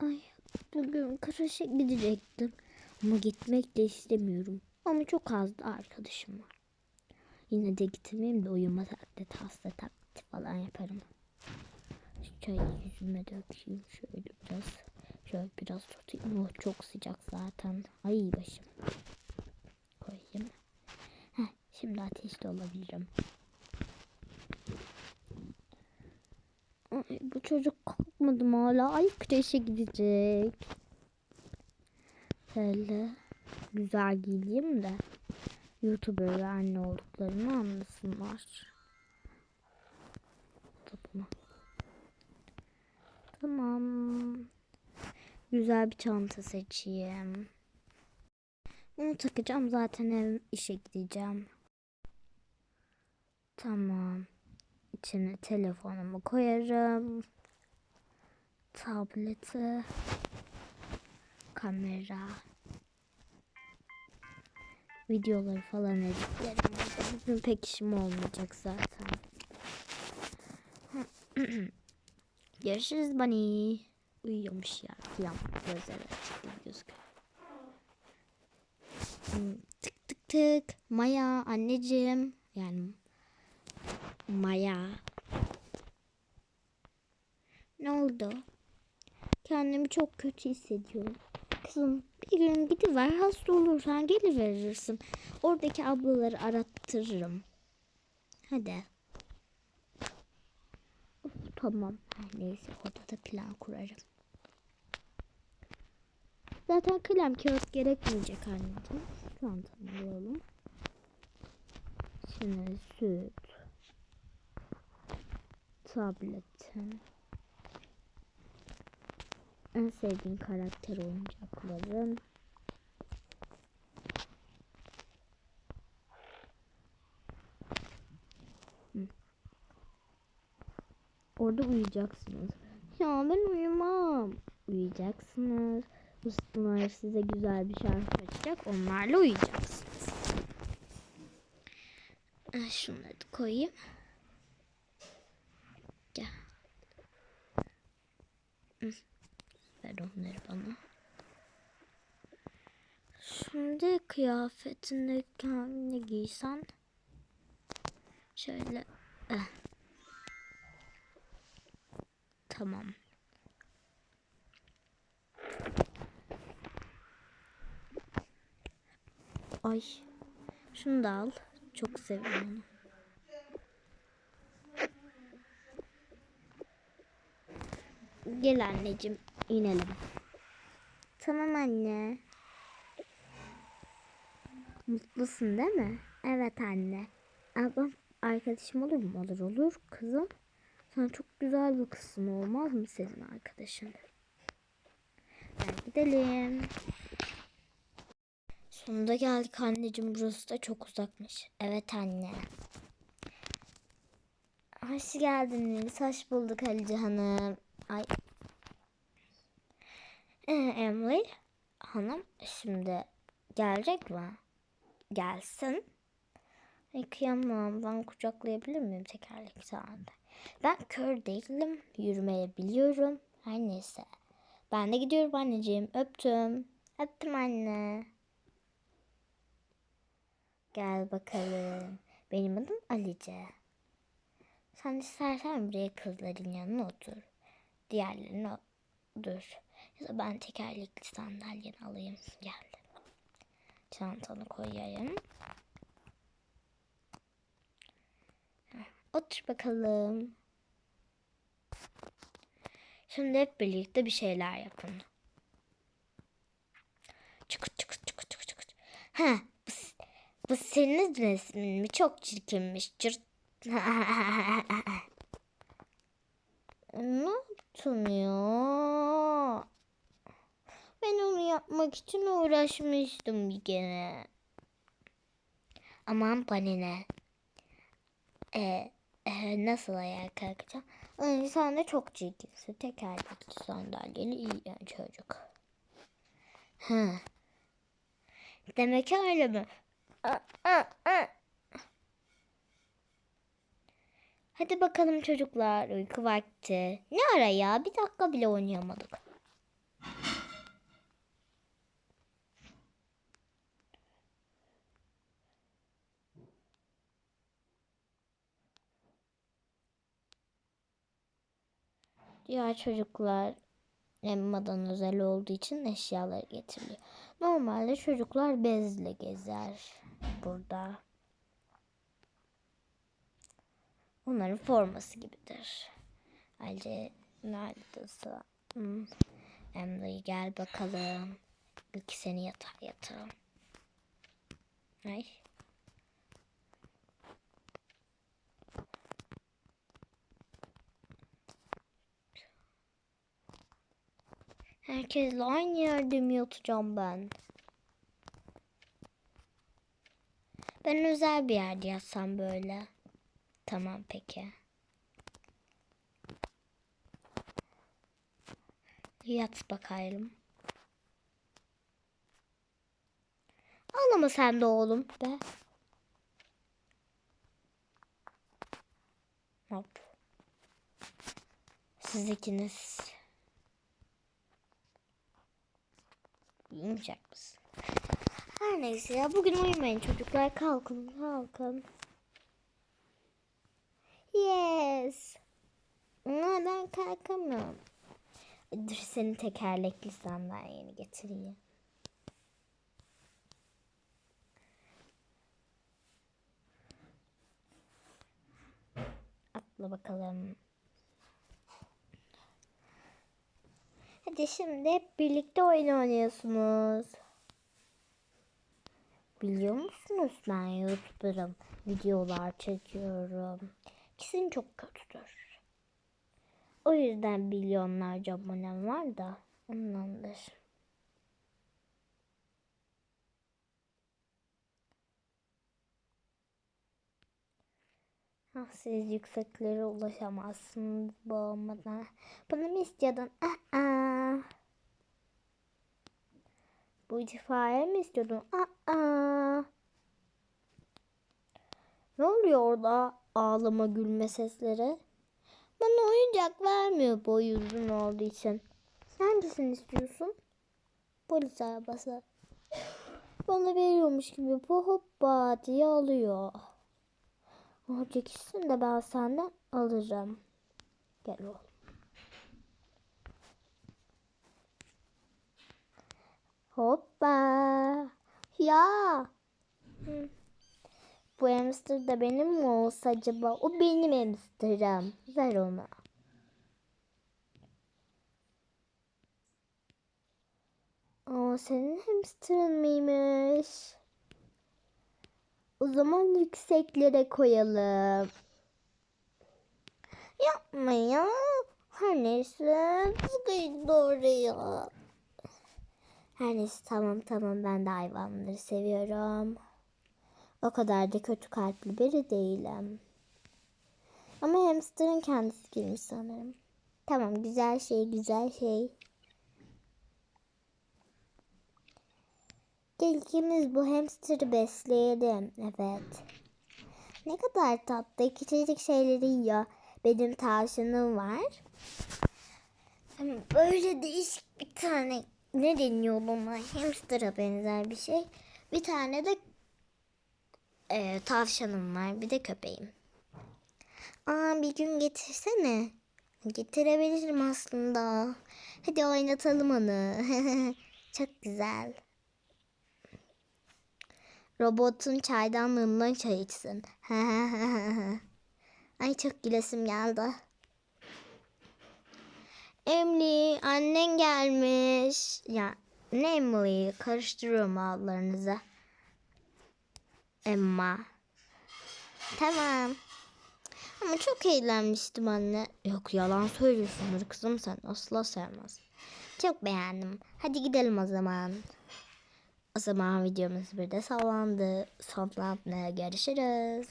Ay bugün kreşe gidecektim. Ama gitmek de istemiyorum. Ama çok az da arkadaşım var. Yine de gitmeyeyim de uyuma saatte hasta taklidi falan yaparım. Çayı yüzüme dökeyim şöyle biraz. Şöyle biraz tutayım. Oh, çok sıcak zaten. Ay başım. Koyayım. Heh, şimdi ateşte olabilirim. Ay, bu çocuk kalkmadı mı hala? Ay kreşe gidecek. Şöyle güzel giyeyim de YouTuber ve anne olduklarını anlasınlar. Tamam. Güzel bir çanta seçeyim. Bunu takacağım zaten ev işe gideceğim. Tamam. İçine telefonumu koyarım. Tableti. Kamera. Videoları falan editlerim. Bugün pek işim olmayacak zaten. Görüşürüz Bunny. Uyuyormuş ya falan. Gözleri açık gibi gözüküyor. Hmm, Tık tık tık. Maya anneciğim. Yani Maya. Ne oldu? Kendimi çok kötü hissediyorum. Kızım bir gün gidiver hasta olursan geliverirsin. Oradaki ablaları arattırırım. Hadi. Of, tamam. Neyse orada da plan kurarım. Zaten kalem kağıt gerekmeyecek anneciğim. Çantamı alalım. Şimdi süt. Tabletim. En sevdiğin karakter oyuncakların. Hı. Orada uyuyacaksınız. Ya ben uyumam. Uyuyacaksınız. Ustalar size güzel bir şarkı açacak. Onlarla uyuyacaksınız. Şunları da koyayım. Gel. Ver onları bana. Şimdi kıyafetini kendine giysen. Şöyle. eh. Tamam. Ay. Şunu da al. Çok seviyorum onu. Gel anneciğim inelim. Tamam anne. Mutlusun değil mi? Evet anne. Ablam arkadaşım olur mu? Olur olur kızım. Sen çok güzel bir kızsın olmaz mı senin arkadaşın? Gel gidelim. Sonunda geldik anneciğim. Burası da çok uzakmış. Evet anne. Hoş geldiniz. Hoş bulduk Halice Hanım. Ay. Ee, Hanım şimdi gelecek mi? Gelsin. Kıyamam. Ben kucaklayabilir miyim tekerlekli sahanda? Ben kör değilim. Yürümeyi biliyorum. Her neyse. Ben de gidiyorum anneciğim. Öptüm. Öptüm anne. Gel bakalım. Benim adım Alice. Sen istersen buraya kızların yanına otur. Diğerlerine dur. Ya ben tekerlekli sandalyeni alayım. Gel. Çantanı koyayım. Otur bakalım. Şimdi hep birlikte bir şeyler yapın. Çıkıt çıkıt çıkıt çıkıt çıkıt. Ha, bu, bu senin resmin mi? Çok çirkinmiş. Cırt. ne yaptın ya? Yapmak için uğraşmıştım kere. Aman bana? Ee, e, nasıl ayağa kalkacağım? Ay, sen de çok çirkinsin. Tekerlekli sandalyeli iyi yani çocuk. Hı. Demek öyle mi? Hadi bakalım çocuklar uyku vakti. Ne ara ya bir dakika bile oynayamadık. Diğer çocuklar Emma'dan özel olduğu için eşyaları getiriliyor. Normalde çocuklar bezle gezer burada. Onların forması gibidir. Ayrıca nerede sıra? Hmm. Emre gel bakalım. İlk seni yatağa yatıralım. Ay. Herkesle aynı yerde mi yatacağım ben? Ben özel bir yerde yatsam böyle. Tamam peki. Yat bakalım. Ağlama sen de oğlum be. Hop. Siz ikiniz uyumayacak mısın? Her neyse ya bugün uyumayın çocuklar kalkın kalkın. Yes. Ama ben kalkamıyorum. Dur seni tekerlekli sandalyeni getireyim. Atla bakalım. Hadi şimdi birlikte oyun oynuyorsunuz. Biliyor musunuz ben YouTuber'ım. Videolar çekiyorum. Kesin çok kötüdür. O yüzden milyonlarca abonem var da ondandır. Ah, siz yükseklere ulaşamazsınız bu olmadan. Bunu mu istiyordun? Aa. Bu itfaiye mi istiyordun? Aa. Ne oluyor orada ağlama gülme sesleri? Bana oyuncak vermiyor boy uzun olduğu için. Hangisini istiyorsun? Polis arabası. Bana veriyormuş gibi bu hoppa diye alıyor. Olacak ikisini de ben senden alırım. Gel oğlum. Hoppa. Ya. Bu hamster da benim mi olsa acaba? O benim hamsterım. Ver onu. Aa, senin hamsterın mıymış? O zaman yükseklere koyalım. Yapma ya. Her neyse. Sıkıydı oraya. Her neyse tamam tamam ben de hayvanları seviyorum. O kadar da kötü kalpli biri değilim. Ama hamsterın kendisi girmiş sanırım. Tamam güzel şey güzel şey. Gel ikimiz bu hamsterı besleyelim. Evet. Ne kadar tatlı küçücük şeyleri yiyor. Benim tavşanım var. Böyle değişik bir tane ne deniyor buna? Hamster'a benzer bir şey. Bir tane de e, tavşanım var. Bir de köpeğim. Aa bir gün getirsene. Getirebilirim aslında. Hadi oynatalım onu. Çok güzel. Robotun çaydanlığından çay içsin. Ay çok gülesim geldi. Emily annen gelmiş. Ya ne Emily karıştırıyorum adlarınızı. Emma. Tamam. Ama çok eğlenmiştim anne. Yok yalan söylüyorsundur kızım sen. Asla sevmez. Çok beğendim. Hadi gidelim o zaman. O zaman videomuz burada sallandı. Sonlandı. Görüşürüz.